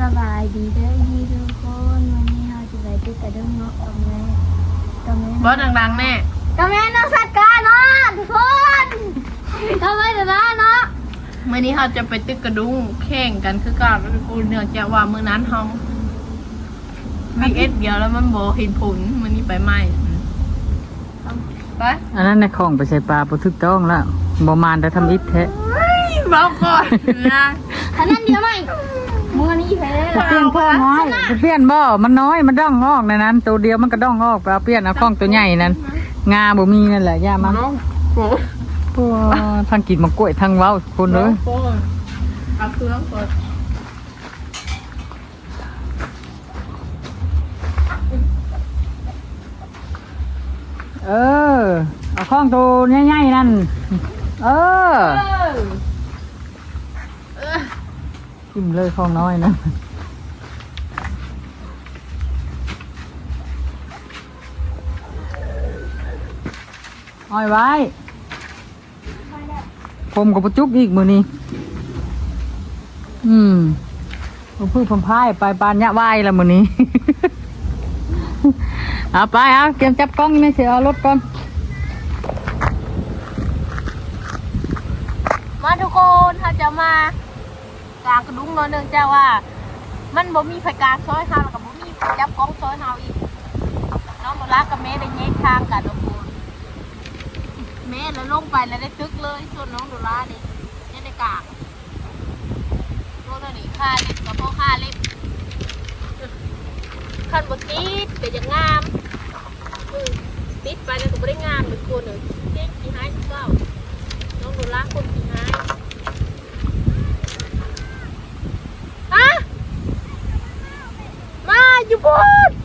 สบายดีเด้อพี่ทุกคนวันนี้เราจะไปที่กระดึงเนาะกับแม่กับแม่บอสดังๆแน่กับแม่น้องสัตว์กาเนาะทุกคนทำไมเดี๋ยวนะเนาะเมื่อนี้เราจะไปตึกกระดุงแข่งกันคือการแล้วกูเนื่องจากว่ามื้อนั้นเฮาวีเอสเดียวแล้วมันบ่เห็นผลมื้อนี้ไปใหม่ไปอันนั้นในของไปใส่ปลาบ่ถูกต้องแล้วบ่มานได้ทำอิฐแท้เบาก่อนนะขนาดเดียวไหม มือนี้แพ้บ่เปลี่ยนข้องน้อยบ่เปลี่ยนบ่ มันน้อย มันด้องงอกในนั้น ตัวเดียวมันก็ด้องงอกไปเอาเปลี่ยนเอาข้องตัวใหญ่นั้น งาบ่มีนั่นแหละย่ามันน้องโอ้โอ้ทั้งกินมะกล้วยทั้งเว้าคนเลยโหเอาเครื่องก่อนเออ เอาข้องตัวใหญ่ๆนั่น เออเออเออ กินเลยของน้อยนะอ้อยไว้ ผมกับประจุกอีกมือนี้ อืมผมพิ่งผมพ่ายไปปานยะวายแล้วมือนี้ เอาไปเอาเตรียมจับกล้องนี่ไม่เสียเอารถก่อน มาทุกคนถ้าจะมา กลางกระดุงเนาะเนื่องจากว่า มันบ่มีไฟกลางซอยเฮาแล้วก็บ่มีไฟจับกล้องซอยเฮาอีกน้องโนรักกับแม่ได้แยกทางกันทุกคนแม่แล้วลงไปแล้วได้ตึกเลยส่วนน้องโนราเนี่ยังได้กลางตัวนั้นนี่ค่าเล็บกับพ่อค่าเล็บคันบ่ติดก็ยังงามติดไปแล้วก็บ่ได้งามเหมือนคนเลยเจ๊งขี้หายทุกเก้าน้องโดนลาคนที่หายอะ ม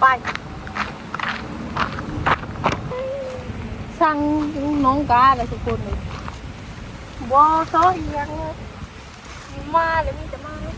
ไป สั่งน้องกาอะไรทุกคนเลยบอซอเฮียงเลยมาเลยมีแต่มาว่า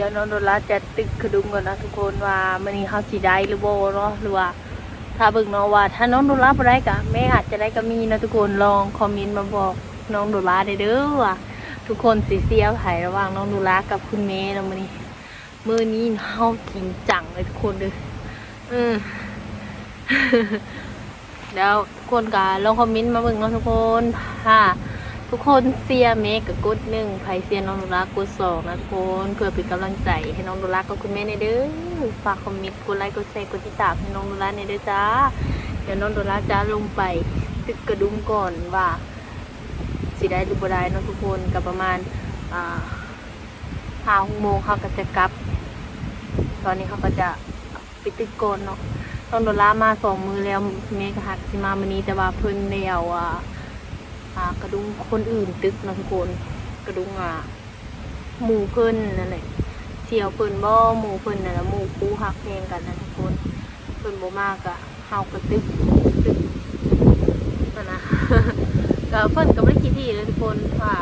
ดี๋ยวน้องโดราจะตึกกระดุมก่อนนะทุกคนว่ามันนี้เขาสีได้หรือโบเนาะหรือว่าถ้าเบิ่งเนาะว่า ถ้าน้องโดราบ่ได้กะแม่อาจจะได้ก็มีนะทุกคนลองคอมเมนต์มาบอกน้องโดราได้เด้อว่าทุกคนสิเสียไผระหว่างน้องโดรากับคุณแม่เนาะมื้อนี้มือนี้เฮาจริงจังเลยทุกคนเด้อเออแล้วทุกคนก็ลองคอมเมนต์มาเบิ่งเนาะทุกคนถ้า ทุกคนเสียเมกกับกุดหนึ่งไผเสียน้องโดรักกุดสองนะทุกคนเพื่อเป็นกำลังใจให้น้องโดรักกับคุณแม่ในเด้อฝากคอมเมนต์กดไลค์กดแชร์กดติดตามให้น้องโดรักในเด้อจ้าเดี๋ยวน้องโดรักจะลงไปตึกกระดุมก่อนว่าสิได้หรือบ่ได้เนาะทุกคนกับประมาณอ่าห้าหกโมงเขาก็จะกลับ ตอนนี้เขาก็จะไปตึกก่อนเนาะน้องโดรักมาสองมือแล้วเมกหักสิมาวันนี้แต่ว่าเพิ่นเดียวอ่าอ่า กระดุงคนอื่นตึกนาะทุกคน กระดุงอะหมู่เพิ่นนั่นแหละเสี่ยวเพิ่นบ่หมู่เพิ่นนั่นแหละหมู่คู่ฮักเพลงกันนะทุกคน เพิ่นบ่มากอะเฮาก็ตึกตึกนั่นนะก็เพิ่นก็บ่ได้คิดที่เลยทุกคนว่า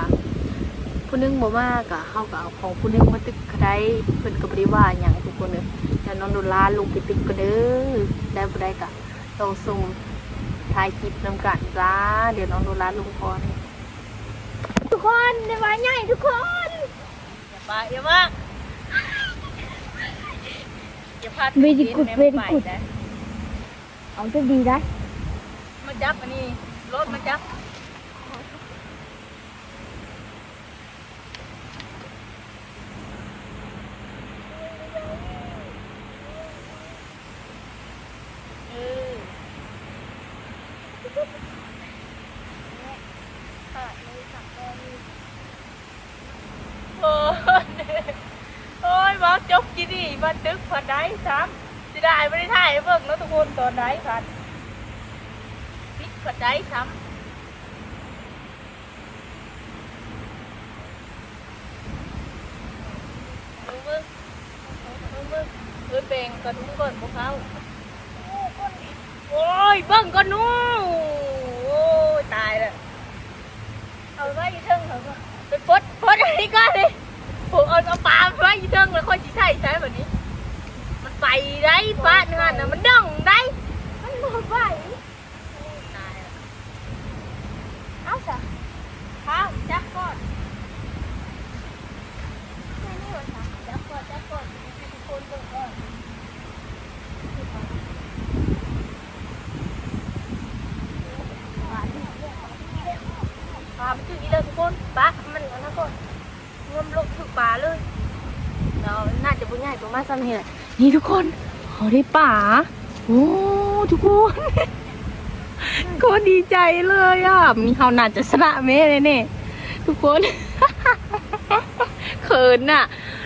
ผู้นึงบ่มากอะเฮาก็เอาของผู้นึงมาตึกก็ไดเพิ่นก็บ่ได้ว่าหยังทุกคนเด้อแต่น้องโดลาลงไปตึกก็เด้อได้บ่ได้ก็ต้องส่ง ถ่ายคลิปนำกันจ้า เดี๋ยวน้องดูร้านลุงพรทุกคนในวันใหญ่ทุกคนอย่าไปอย่ามาอย่าพลาด Very good, very good นะเอาจะดีได้มาจับอันนี้รถมาจับเออโอ้ยโอ้ยบอก จบกินดิบันทึกผัดได้ซ้ำสิได้ไม่ได้ถ่ายเบิ่งเนะทุกคนตอนไหนผัดพิษผัดได้ซ้ำมึงมึงมึงมึงเอ้ยเป่งกระทุ้งก่อนพวกเขาโอ้ยเบิ่งก่อนนู้โอ้ยตายแล้วเอาไว้อยู่เทิงเขาก็ไปปดปดอันนี้ก่อนเลย ผมเอาเอาปลาไว้ยี่เทิงแล้วค่อยจีใช่ใช้แบบนี้ มันไปได้ปลาเนื้อน่ะมันด่องได้ มันหมดไปตายแล้วเอาซะข้าวจับก่อนแค่นี้วะซะจับก่อนจับก่อนให้ทุกคนเบิ่งก่อนปลามันจุดนี้เลยทุกคนปลามันอันนั้นก่อน งมลงถึงปลาเลยเราน่าจะบุญใหญ่ประมาณสักนี้แหละนี่ทุกคนเขาได้ป่าโอ้ทุกคนก็ดีใจเลยอะมีเขาน่าจะชนะเมเลยเนี่ยทุกคนเขินน่ะ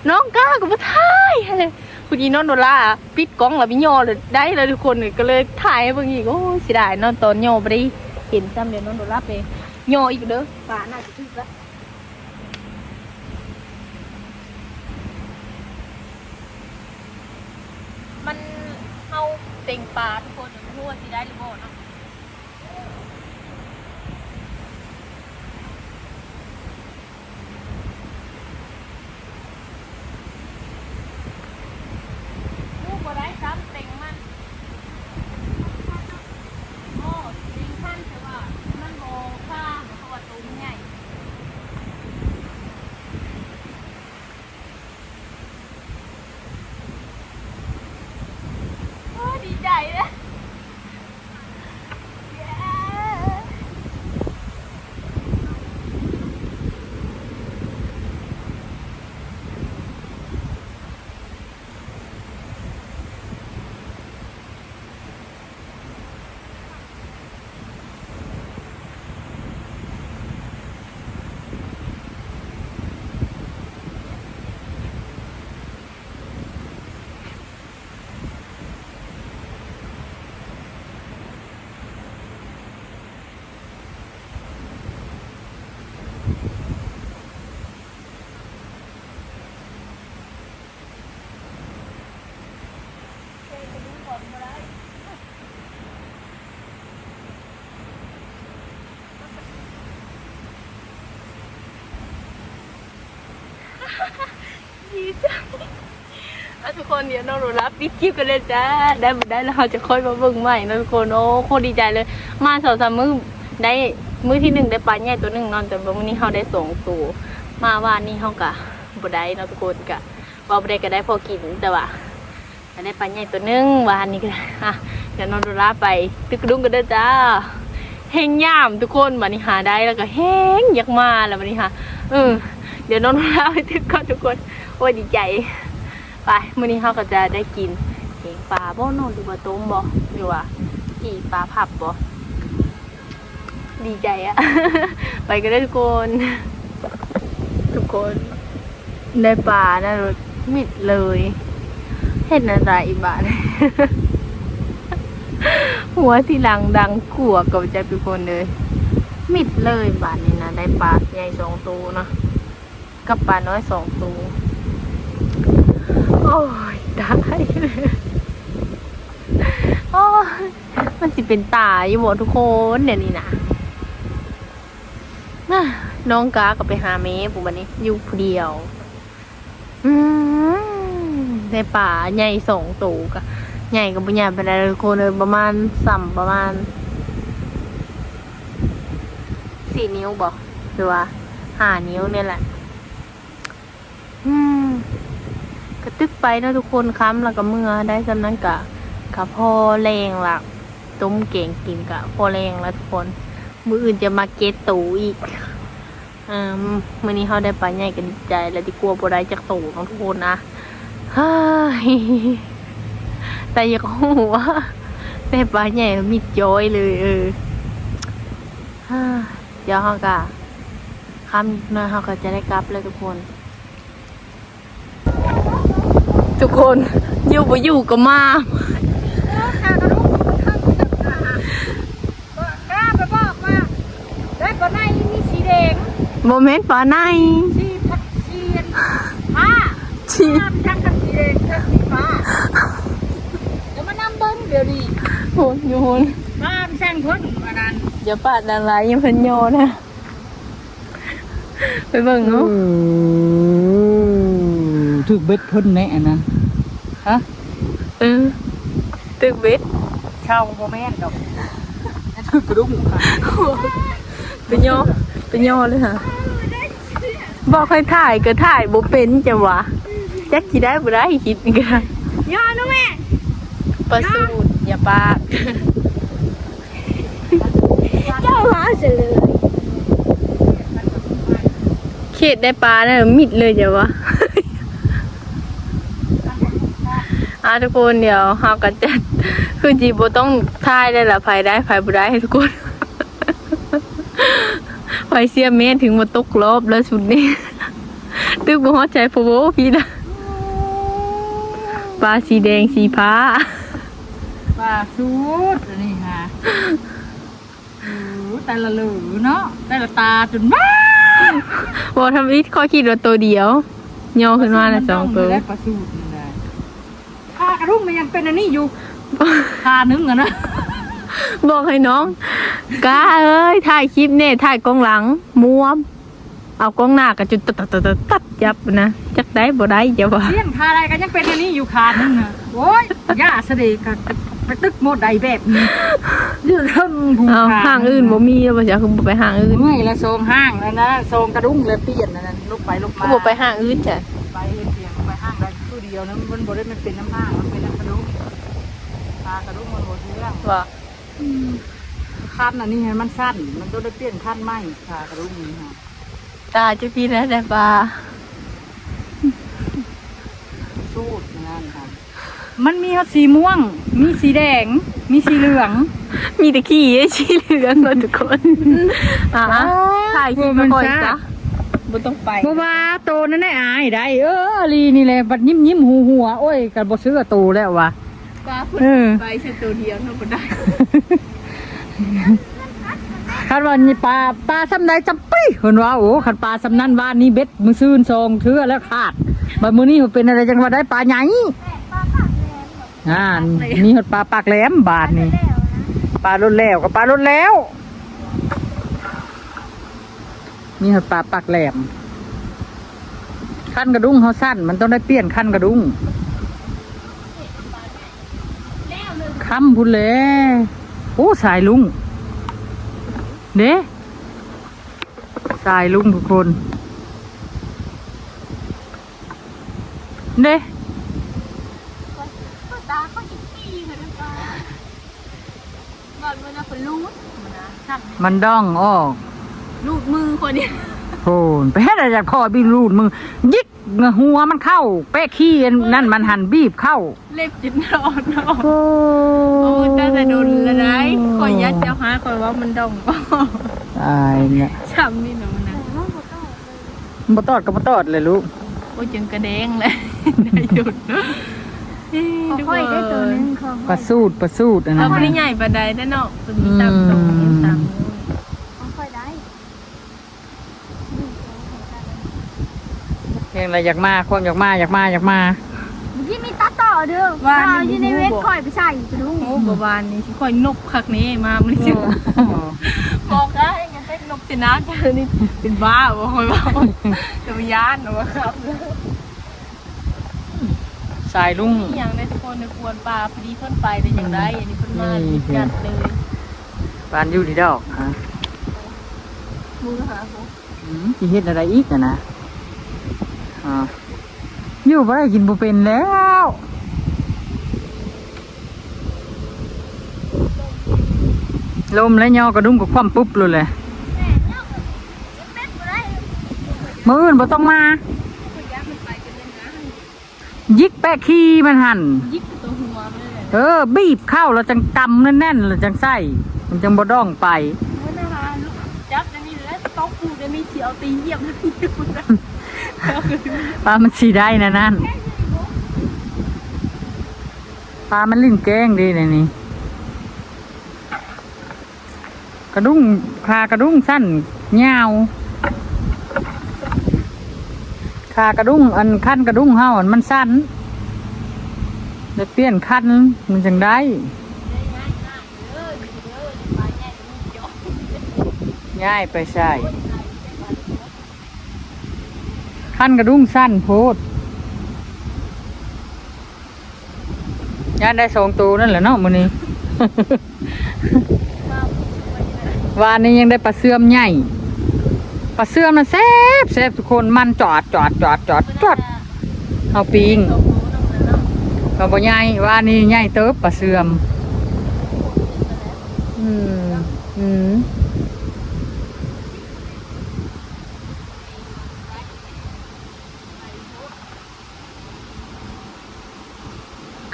น้องก้ากับมาถ่ายให้เลยคุณยีนองโดล่าปิดกล้องแล้วพี่โยเลยได้เลยทุกคนก็เลยถ่ายให้เบิ่งอีกโอ้เสียดายนองตอนโยไปเห็นซ้ำเดี๋ยวนองโดล่าไปโยอีกเด้อป่าน่าจะถึกแล้ว คนเดี๋ยวน้องหนูรับปิดคลิปกันเลยจ้าได้บ่ได้แล้วเราจะค่อยมาเบิ่งใหม่นะทุกคนโอ้โคตรดีใจเลย มาสองสามมื้อได้มื้อที่หนึ่งได้ปลาใหญ่ตัวหนึ่งนอนแต่วันนี้เขาได้สองตัวมาว่านี่เขากะบ่ได้นะทุกคนกะว่าบ่ได้ก็ได้พอกินแต่ว่าได้ปลาใหญ่ตัวหนึ่งวานนี้ก็อะเดี๋ยวน้องดูลาไปตึกกระดุงกันเด้อจ้าแห้งย่ามทุกคนบัดนี้หาได้แล้วก็แห้งอยากมาแล้วบัดนี้ค่ะเออเดี๋ยวน้องลาไปถึงก่อนทุกคนโอ้ดีใจ ไปมื้อนี้เราก็จะได้กินเองปลาบ่นอนหรือว่าต้มบ่หรือว่าอีปลาผับบ่ดีใจอะ ไปกันได้ทุกคน ทุกคนได้ปลานะรถมิดเลย เห็นอะไรอีบาทหัวที่หลังดังขัวกับใจเป็นคนเลย มิดเลยบาทนี้นะได้ปลาใหญ่สองตัวเนาะกับปลาน้อยสองตัว อ้ยตายโอ้ยมันสิเป็นตายอยู่หมดทุกคนเดี๋ยวนี้นะน้องกาก็ไปหาเมย์ปุ๊บันนี้ อยู่ผู้เดียว อืมในป่าใหญ่สองตูกะใหญ่กับบุญใหญ่เป็นอะไรคนเลยประมาณสัมประมาณสี่นิ้วบอกหรือว่าห้านิ้วเนี่ยแหละ อืมกระ ตึกไปเนอะทุกคนค้ำแล้วก็เมื่อได้สำนั้นกะกะพอแรงละต้มเก่งกินกะ พอแรงแล้วทุกคน มืออื่นจะมาเก็ตตูอีกอ่ามื่อนี้เขาได้ปลาใหญ่กันใจ แล้วที่กลัวบ่ได้จากตูของทุกคนนะเฮ้ยแต่อยังหูว่าได้ปลาใหญ่แล้วมีจอยเลยเออฮ่าเดี๋ยวเขาก็คำน้อยเขาก็จะได้กลับแล้วทุกคน ทุกคนอยู่บ่อยู่ก็มากล้าไปบอกว่าได้ปลาในมีสีแดงโมเมนต์ปลาในสีผัดเชียนผ้าชีน้ำช่างกันสีแดงกับสีฟ้าเดี๋ยวมานั่งเบิ้งเดี๋ยวดีโหนอยู่โหนน้ำช่างพ้นมาดันเดี๋ยวปาดนางร้ายยังเพิ่นโยนะไปเบิ่งเนาะ ถึกเบ็ดเพิ่นแน่นะฮะเออตึกเบ็ดเช่าโมแม่นดอกถึกกระดุมค่ะเป็นโยเป็นโยเลยค่ะบอกให้ถ่ายก็ถ่ายบ่เป็นจะวะจักสิได้บ่ได้คิดนี่ก็ได้ย่อนะแม่ประสูตรอย่าปากเจ้าหาเสยเลย เขตได้ปลาน่ะมิดเลยจ้ะวะ อะทุกคนเดี๋ยวเฮาก็จะคือจีบ่ต้องถ่ายได้ละไผได้ไผบ่ได้ทุกคนไผเสียเมตรถึงมาตกรอบแล้วสุดนี้ตึกบ่ฮอดใจโฟโวพี่นะปลาสีแดงสีฟ้าปลาสูดอันนี่ฮะโอ้แต่ละเหลือเนาะแต่ละตาจนบ้าบ่ทำอีกข้อคิดว่าตัวเดียว ย่อขึ้นมาน่ะสองตัวได้ปลาสูดนี่แหละข้ากระรุ่งมันยังเป็นอันนี้อยู่คานึงอะนะ บอกให้น้องกาเอ้ยถ่ายคลิปเนี่ยถ่ายกล้องหลังม้วม เอากล้องหน้ากับจุดตัดตัดตัดตัดตัดยับนะจักได้บ่ได้จะว่าเลี้ยงคาอะไรกันยังเป็นอันนี้อยู่คานึงอะโอ้ยย่าเสด็จกับไปตึกโมดใดแบบนี้เรื่องเรื่องภูเอาคห้างอื่นบ่มีแล้วบ่จ้ะคือบ่ไปห้างอื่นเมื่อยละโซงห้างแล้วนะโซงกระดุ้งเลยเปลี่ยนนั่นนะลุกไปลุกก็มาบ่ไปห้างอื่นจ้ะไปเห็นเพียงไปห้างได้ตู้เดียวนะมันบ่ได้มันเป็นน้ำห้างมันเป็นน้ำกระดุ้งคากระดุ้งมันบ่เรื่องว่าคันอันนี้ไงมันสั้น มันต้องได้เปลี่ยนคันใหม่คากระดุ้งนี่ค่ะตาจะพี่นะได้ปลาสูตรนั่นค่ะมันมีสีม่วง มีสีแดง มีสีเหลือง มีแต่ขี้ไอ้ชีเหลืองเนาะทุกคนอะถ่ายคลิปมาก่อนจ้ะ บ่ต้องไปบ่ว่าโตนั่นได้อายได้เอออลีนี่แหละบัดยิ้มยิ้มหูหัวโอ้ยกันบ่ซื้อโตแล้ววะปลาพุ่เออไปแค่ตัวเดียวเนาะบ่ได้คันว่านี่ปลาปลาซ้ำใดจำปี้เพิ่นว่าโอ้คันปลาซ้ำนั้นว่านี่เบ็ดมือซื่นซองเทื่อแล้วขาดบัดมื้อนี้มันเป็นอะไรจังว่าได้ปลาใหญ่อ่านี่หดปลาปากแหลมบาทนี่แล้วนะปลาลดแล้วกับปลาลดแล้ว นี่หดปลาปากแหลมขั้นกระดุ้งเขาสั้น มันต้องได้เปลี่ยนขั้นกระดุ้งค้ำพุ่นเลยโอ้สายลุงเด้สายลุงทุกคน เด้ตาเขาจิกปี้เหมือนกันก่อนมันน่ะเพิ่นรูดมันนะช่างนี่มันดองออก รูดมือคนนี้โหนไปเฮ็ดอะไรจากคอบีรูดมึงยิกหัวมันเข้า แป้ขี้อันนั่นมันหันบีบเข้า เล็บจินนอนเนาะโอ้โอ้ตั้งแต่โดนแล้วได้คอยยัดเจ้าหาคอยว่ามันดองตายเนี่ยช้ำนี่เนาะมันนะแต่ว่าบ่ต้องเลยบ่ตอดก็บ่ตอดเลยลูกโอ้ยจึงกระเด้งเลยได้หยุดเอ้ยขอทุกค่อยได้ตัวหนึงขอปค่อลายสูตรปลาสูตรอันเรานั้นไม่ได้น่ะใหญ่ปานใดแน่เนาะตัวนี้สามสองเอ็มสาม ขอค่อยได้ เพี ยงอะไรอยากมาความอยากมาอยากมาอยากมาเมื่อกี้มีตัดต่อเด้อว่าอยู่ในเวทค่อยไปใส่กระดุมโอ้บวานนี่สิค่อยนบคักนี้มามันสิบอกได้งั้นเป็นนบสินะกันนี่เป็นบ้าบ่ค่อยว่าจะไปย่านเอาว่าครับสายลุงอย่างในทุกคนในควรปลาพอดีเพิ่นไปได้อย่างไรอันนี้เพิ่นมานี่จัดเลยบ้านอยู่ที่ดอกฮะมือหาผมอืมสิเฮ็ดอะไรอีกอะนะ อ่าอยู่บ่ได้กินบ่เป็นแล้วลมและยอกระดุมกับความปุ๊บเลยแหละแม่เนี่ยสิเป็นบ่ได้มื้ออื่นบ่ต้องมายิกแปะขี้มันหันยิกตัวหัวมันเลยเออ บีบเข้าแล้วจังกำแน่นๆแล้วจังไส้มันจังบ่ด้องไปมันนะคะลูกจับได้มีแล้วต้องปูได้มีเสียวตีเหยียบแล้วอยู่นะ ปลามันสีได้นะนั่นปลามันลิ้นแกงดีในนี้กระดุ้งคากระดุ้งสั้นยาวคากระดุ้งอันขั้นกระดุ้งเฮาอันมันสั้นจะเปลี่ยนขั้นมันจังได้ง่ายไปใส่ ขั้นกระดุ้งสั้นโพดย่านได้สองตัวนั่นแหละเนาะมื้อนี้ วานนี้ยังได้ปลาเสื่อมใหญ่ปลาเสื่อมนะแซ่บแซ่บทุกคนมันจอดจอดจอดจอดจอดเอาปิงก็บ่ใหญ่วานนี้ใหญ่เติบปลาเสื่อมอืมอืม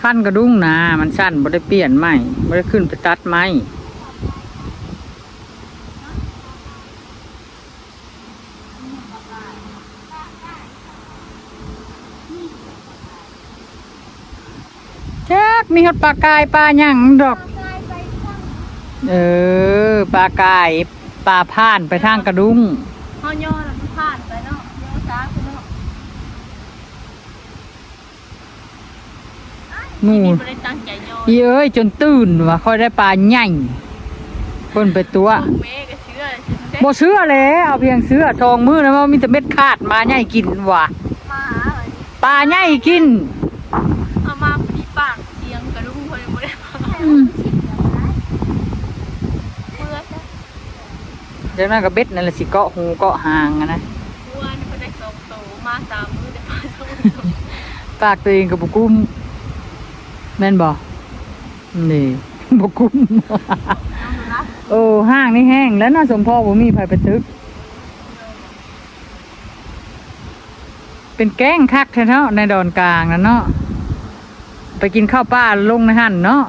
ขั้นกระดุ้งนะมันสั้นบ่ได้เปลี่ยนใหม่บ่ได้ขึ้นไปตัดไม้จักมีฮอดปลากายปลาหยังดอก เออปลากายปลาผ่านไปทางกระดุงเฮาย่อแล้วผ่านไปเนาะย่อช้าไปเนาะ หมูนี่บ่ได้ตั้งใจย่ออีเอ้ยจนตื่นว่าค่อยได้ปลาใหญ่เพิ่นไปตัวเมก็เชื่อบ่เสื้อแล้วเอาเพียงเสื้อซองมือนะว่ามีแต่เม็ดขาดมาใหญ่กินว่ะมาหาอะไรปลาใหญ่กินเอามาพอดีปากเสียงกระดุ้งคนบ่ได้มาอืมเมื่อจ้ะจากนั้นก็เบ็ดนั่นแหละสิเกาะหูเกาะหางอะนะเมื่อนี่เพิ่นได้สองโตมาสามมื้อได้ปลาสองโตปากตัวเองก็บ่กุ้ม แม่นบ่นี่บ่กุ้มน้องดูนะโอ้ห้างนี่แห้งแล้วน่าสมพ่อบ่มีไผไปตึก เป็นแก้งคักแท้เนาะในดอนกลางนะเนาะไปกินข้าวป้าลงในหั่นเนาะ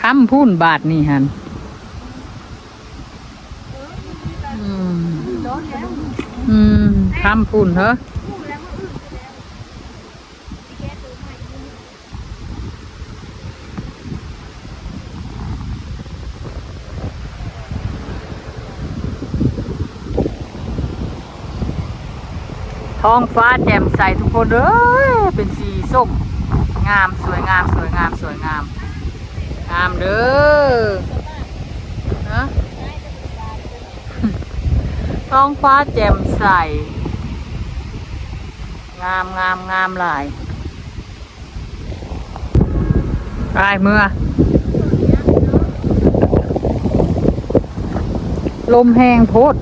ค้ำพูนบาทนี่หันอืม อืมค้ำพูนเหรอท้องฟ้าแจ่มใสทุกคนเอ้ยเป็นสีส้ม งามสวยงามสวยงามสวยงาม งามเด้อนะ ท้องฟ้าแจ่มใส งามงามงามหลายไปเมื่อ ลมแห้งโพด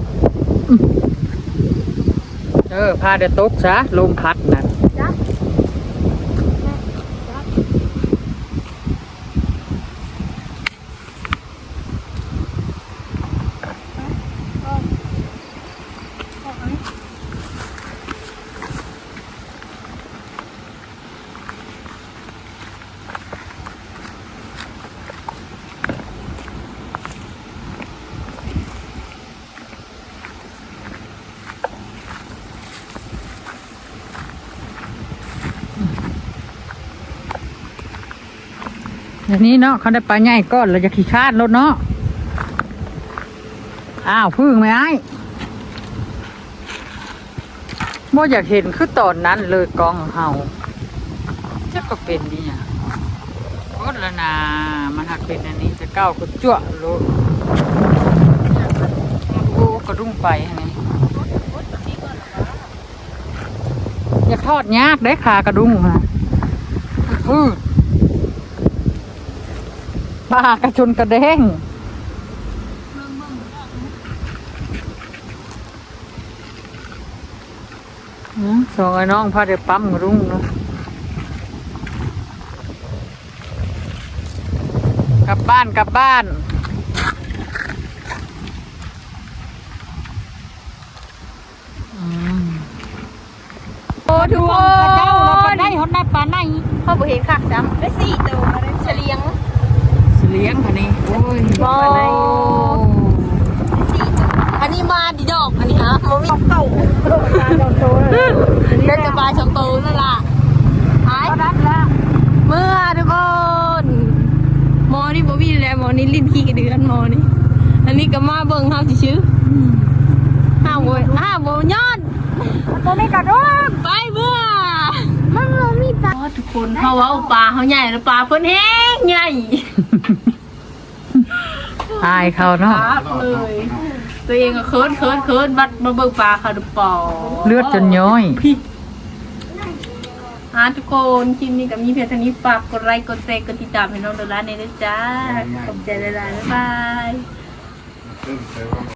เออ พาเดตกซะ ลมพัดนะ อั นี้เนาะเขาได้ปลาใหญ่ก้อนเราจะขี้คาดรถเนาะอ้าวพึ่งไหมไอ้โมอยากเห็นคือตอนนั้นเลยกองเฮาจะก็เป็นนี่อะโคตรละนา มันหักเป็นอันนี้จะเก้าก็จั่วรถโอ้กระดุ้งไปอันนี้อย่าทอดยากได้ขากระดุ้งฮะอือ ปลากระชนกระเด้งอืมสองไอ้น้องพาเดี๋ยวปั๊มกระดุ้งเนาะกลับบ้านกลับบ้านอืมโอ้ทุกคเจ้าเราก็นได้ฮอดได้ปลาในเขาบ่เห็นคักจ้ำได้สี่ตัวได้เฉลียงสิ เลี้ยงค่ะนี่โอ้ยโอ้ปลาในอันนี้มาดิดอกอันนี้ฮะมันมีเต่าได้สบายสองตัวนั่นล่ะหายเมื่อทุกคนหมอนี่บ่มีแล้วหมอนี่ลิ้นขี้กระเดือนหมอนี่อันนี้ก็มาเบิ่งเฮาสิชื่อห้าโวยห้าโวยยอดตัวนี้กระโดดไปเมื่อมันบ่มีปลาทุกคนเขาเว่าปลาเขาใหญ่แล้วปลาเพิ่นแห้งใหญ่ อายเขาเนาะ ครับเลยตัวเองก็เคินเคินเคินบัดมาเบิ่งปลาค่ะดูปอเลือดจนย้อย พี่อ่าทุกคนคลิปนี้กับมีเพียงเท่านี้ฝากกดไลค์กดแชร์กดติดตามให้น้องโดราในด้วยจ้าขอบใจหลายๆบ๊ายบาย